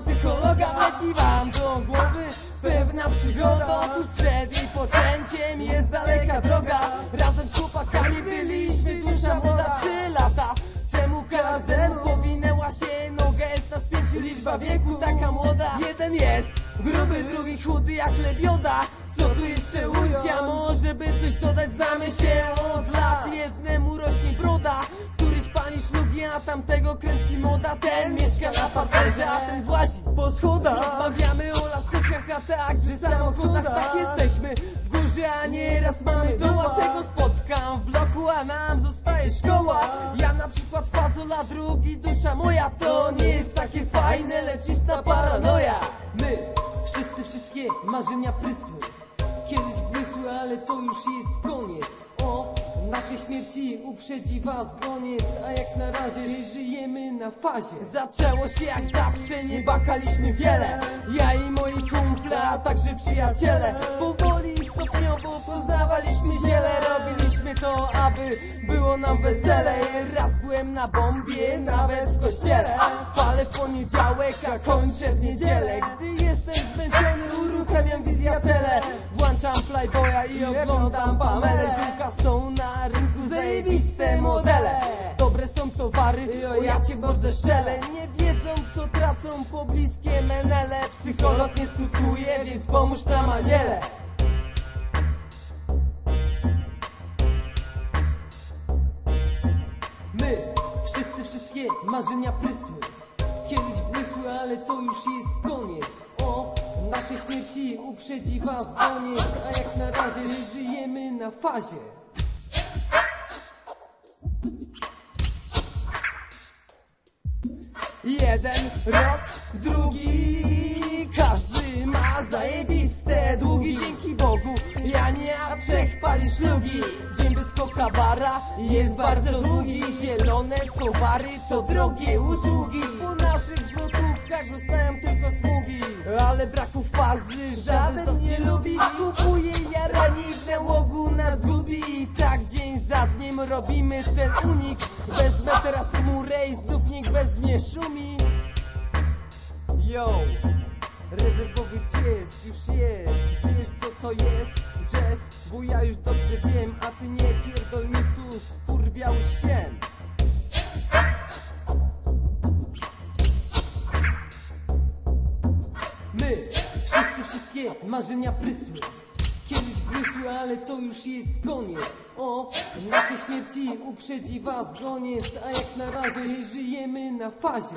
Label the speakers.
Speaker 1: psychologa Leci wam do głowy pewna przygoda. Otóż przed jej poczęciem jest daleka droga. Razem z chłopakami byliśmy dusza młoda Trzy lata. Temu każdemu powinęła się noga Jest nas pięciu liczba wieku taka młoda. Jeden jest gruby, drugi chudy jak lebioda. Co tu jeszcze ujdzie, a może by coś dodać? Znamy się od lat, jednemu rośnie broda. Któryś pani szlugi, a tamtego kręci moda parterze, a ten włazi po schodach. Rozmawiamy o laseczkach, a także samochodach Tak jesteśmy. W górze, a nieraz mamy dół A tego spotkam w bloku, a nam zostaje szkoła. Ja na przykład fazola, drugi dusza moja. To nie jest takie fajne, lecz istna paranoja. My, wszyscy wszystkie marzenia prysły. Kiedyś błysły, ale to już jest koniec naszej śmierci uprzedzi was koniec A jak na razie żyjemy na fazie. Zaczęło się jak zawsze, nie bakaliśmy wiele. Ja i moi kumple, a także przyjaciele. Powoli i stopniowo poznawaliśmy ziele. Robiliśmy to, aby było nam wesele. Raz byłem na bombie, nawet w kościele. Palę w poniedziałek, a kończę w niedzielę. Gdy jestem zmęczony, uruchamiam wizjatele. Włączam Playboya i oglądam Pamelę Ziółka są na zajebiste modele. Dobre są towary, o ja cię mordę szczelę. Nie wiedzą co tracą pobliskie menele. Psycholog nie skutkuje, więc pomóż nam aniele My, wszyscy wszystkie marzenia prysły. Kiedyś błysły, ale to już jest koniec. O, naszej śmierci uprzedzi was koniec A jak na razie żyjemy na fazie Jeden rok, drugi. Każdy ma zajebiste długi. Dzięki Bogu, ja nie, a trzech pali szlugi. Dzień bez kokabara jest bardzo długi. Zielone towary to drogie usługi. Po naszych złotówkach zostają tylko smugi. Ale braku fazy żaden nie lubi. Kupuje jaranie w nałogu nas gubi dzień za dniem robimy ten unik. Wezmę teraz chmurę i znów niech bez szumi. Yo, rezerwowy pies już jest. Wiesz co to jest? Jazz, bo ja już dobrze wiem A ty nie pierdol mi tu skurwiały się. My, wszyscy wszystkie marzenia prysły. Kiedyś błysły, ale to już jest koniec. O, naszej śmierci uprzedzi was goniec A jak na razie żyjemy na fazie